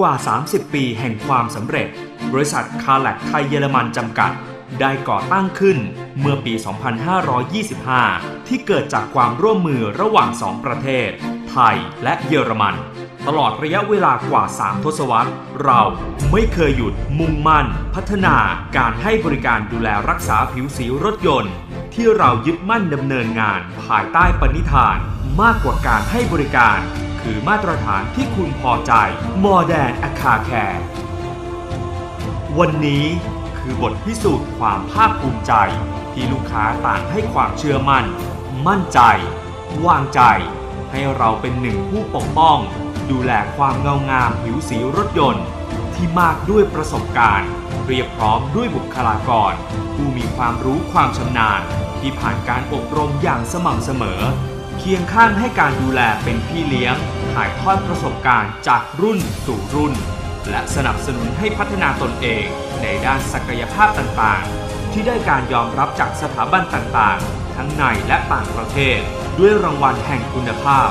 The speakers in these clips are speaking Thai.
กว่า 30 ปีแห่งความสำเร็จ บริษัทคาแลกไทยเยอรมันจำกัด ได้ก่อตั้งขึ้นเมื่อปี 2525 ที่เกิดจากความร่วมมือระหว่างสองประเทศ ไทยและเยอรมัน ตลอดระยะเวลากว่า 3 ทศวรรษ เราไม่เคยหยุดมุ่งมั่น พัฒนาการให้บริการดูแลรักษาผิวสีรถยนต์ ที่เรายึดมั่นดำเนินงานภายใต้ปณิธาน มากกว่าการให้บริการ คือมาตรฐานที่คุณพอใจ Modern a c a Care วันนี้คือบทพิสูจน์ความภาคภูมิใจ ที่ลูกค้าต่างให้ความเชื่อมั่น มั่นใจ วางใจ ให้เราเป็นหนึ่งผู้ปกป้อง ดูแลความเงางามผิวสีรถยนต์ ที่มากด้วยประสบการณ์ เรียบพร้อมด้วยบุคลากร ผู้มีความรู้ความชำนาญ ที่ผ่านการอบรมอย่างสม่ำเสมอ เคียงข้างให้การดูแลเป็นพี่เลี้ยง ถ่ายทอดประสบการณ์จากรุ่นสู่รุ่น และสนับสนุนให้พัฒนาตนเองในด้านศักยภาพต่างๆ ที่ได้การยอมรับจากสถาบันต่างๆ ทั้งในและต่างประเทศ ด้วยรางวัลแห่งคุณภาพ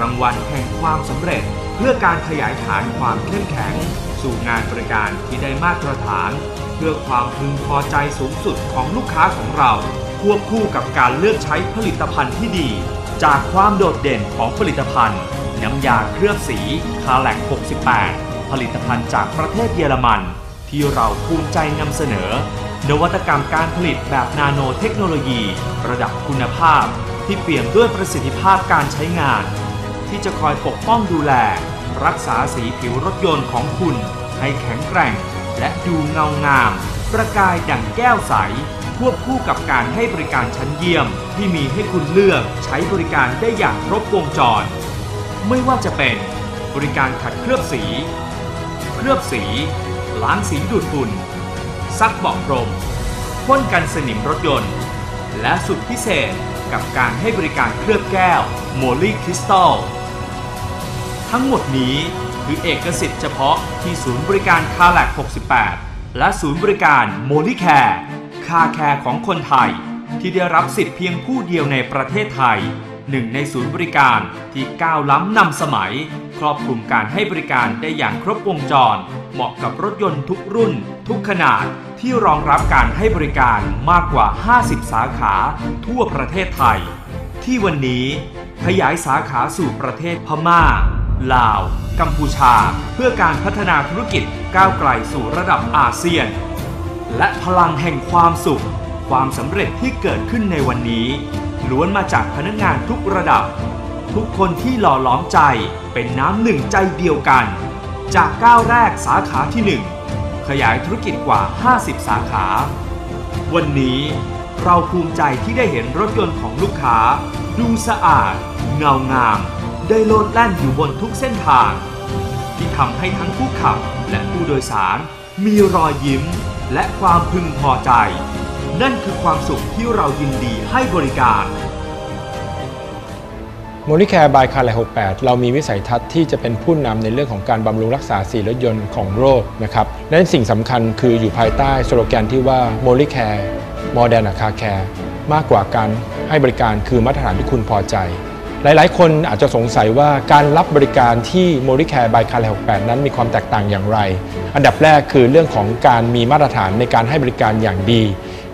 รางวัลแห่งความสำเร็จ เพื่อการขยายฐานความเข้มแข็ง สู่งานบริการที่ได้มาตรฐาน เพื่อความพึงพอใจสูงสุดของลูกค้าของเรา ควบคู่กับการเลือกใช้ผลิตภัณฑ์ที่ดี จากความโดดเด่นของผลิตภัณฑ์ น้ำยาเคลือบสีคาแลก68 ผลิตภัณฑ์จากประเทศเยอรมัน ที่เราภูมิใจนำเสนอ นวัตกรรมการผลิตแบบนาโนเทคโนโลยี ระดับคุณภาพ ที่เปี่ยมด้วยประสิทธิภาพการใช้งาน ที่จะคอยปกป้องดูแล รักษาสีผิวรถยนต์ของคุณ ให้แข็งแกร่ง และดูเงางาม ประกายดั่งแก้วใสควบคู่กับการให้บริการชั้นเยี่ยม ที่มีให้คุณเลือกใช้บริการได้อย่างครบวงจร ไม่ว่าจะเป็นบริการขัดเคลือบสี เคลือบสี ล้างสีดูดฝุ่น ซักเบาะพรมพ่นกันสนิมรถยนต์ และสุดพิเศษกับการให้บริการเคลือบแก้วโมลีคริสตัลทั้งหมดนี้คือเอกสิทธิ์เฉพาะที่ศูนย์บริการคาแลก68 และศูนย์บริการโมลีแคร์คาแคร์ของคนไทย ที่ได้รับสิทธิ์เพียงผู้เดียวในประเทศไทย หนึ่งในศูนย์บริการที่ก้าวล้ำนำสมัย ครอบคลุมการให้บริการได้อย่างครบวงจร เหมาะกับรถยนต์ทุกรุ่น ทุกขนาดที่รองรับการให้บริการมากกว่า 50 สาขาทั่วประเทศไทย ที่วันนี้ขยายสาขาสู่ประเทศพม่า ลาว กัมพูชา เพื่อการพัฒนาธุรกิจก้าวไกลสู่ระดับอาเซียน และพลังแห่งความสุข ความสำเร็จที่เกิดขึ้นในวันนี้ ล้วนมาจากพนักงานทุกระดับ ทุกคนที่หล่อหลอมใจเป็นน้ำหนึ่งใจเดียวกัน จากก้าวแรกสาขาที่ 1 ขยายธุรกิจกว่า 50 สาขา วันนี้เราภูมิใจที่ได้เห็นรถยนต์ของลูกค้า ดูสะอาด เงางาม ได้โลดแล่นอยู่บนทุกเส้นทาง ที่ทำให้ทั้งผู้ขับและผู้โดยสาร มีรอยยิ้มและความพึงพอใจ นั่นคือความสุขที่เรายินดีให้บริการโมลิแคร์บายคาร์แล68 เรามีวิสัยทัศน์ที่จะเป็นผู้นำในเรื่องของการบำรุงรักษาสีรถยนต์ของโลกนะครับและสิ่งสำคัญคืออยู่ภายใต้สโลแกนที่ว่าโมลิแคร์มอร์แดนคาแคร์มากกว่าการให้บริการคือมาตรฐานที่คุณพอใจ หลายๆ คนอาจจะสงสัยว่าการรับบริการที่โมลิแคร์บายคาร์แล68 นั้นมีความแตกต่างอย่างไร อันดับแรกคือเรื่องของการมีมาตรฐานในการให้บริการอย่างดี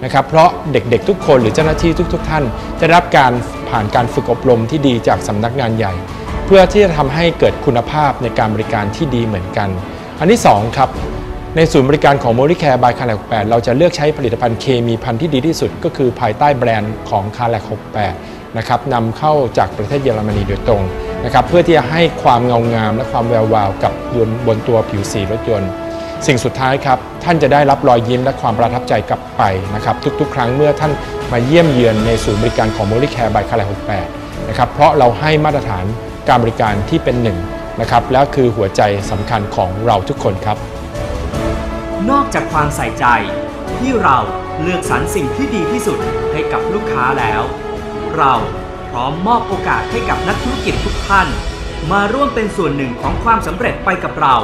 นะครับเพราะเด็กๆทุกคนหรือเจ้าหน้าที่ทุก ๆ ท่าน จะรับการผ่านการฝึกอบรมที่ดีจากสำนักงานใหญ่ เพื่อที่จะทำให้เกิดคุณภาพในการบริการที่ดีเหมือนกัน อันที่2ครับในศูนย์บริการของ m o r i c a r e by c a r l a c 68 เราจะเลือกใช้ผลิตภัณฑ์เคมีพันธุ์ที่ดีที่สุด ก็คือภายใต้แบรนด์ของ c a r l a c 68 นะครับนำเข้าจากประเทศเยอรมนีโดยตรงนะครับเพื่อที่จะให้ความเงางามและความแวววาวกับบนบนตัวผิวสีรถยนต์ สิ่งสุดท้ายครับ ท่านจะได้รับรอยยิ้มและความประทับใจกลับไปนะครับ ทุกๆ ครั้งเมื่อท่านมาเยี่ยมเยือนในศูนย์บริการของ m o r i c a r e by c a r l a 68นะครับเพราะเราให้มาตรฐานการบริการที่เป็นหนึ่งนะครับและคือหัวใจสำคัญของเราทุกคนครับ นอกจากความใส่ใจที่เราเลือกสรรสิ่งที่ดีที่สุดให้กับลูกค้าแล้ว เราพร้อมมอบโอกาสให้กับนักธุรกิจทุกท่าน มาร่วมเป็นส่วนหนึ่งของความสำเร็จไปกับเรา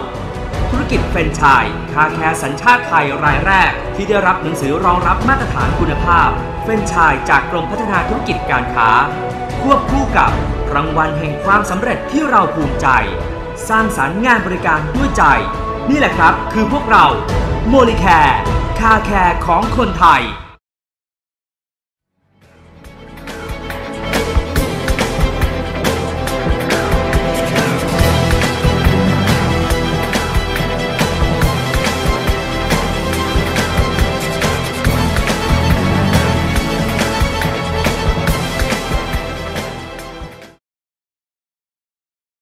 ธุรกิจแฟรนไชส์คาแคร์สัญชาติไทยรายแรก ที่ได้รับหนังสือรองรับมาตรฐานคุณภาพแฟรนไชส์จากกรมพัฒนาธุรกิจการค้า ควบคู่กับรางวัลแห่งความสำเร็จที่เราภูมิใจ สร้างสรรค์งานบริการด้วยใจ นี่แหละครับ คือพวกเราโมลิแคร์คาแคร์ของคนไทย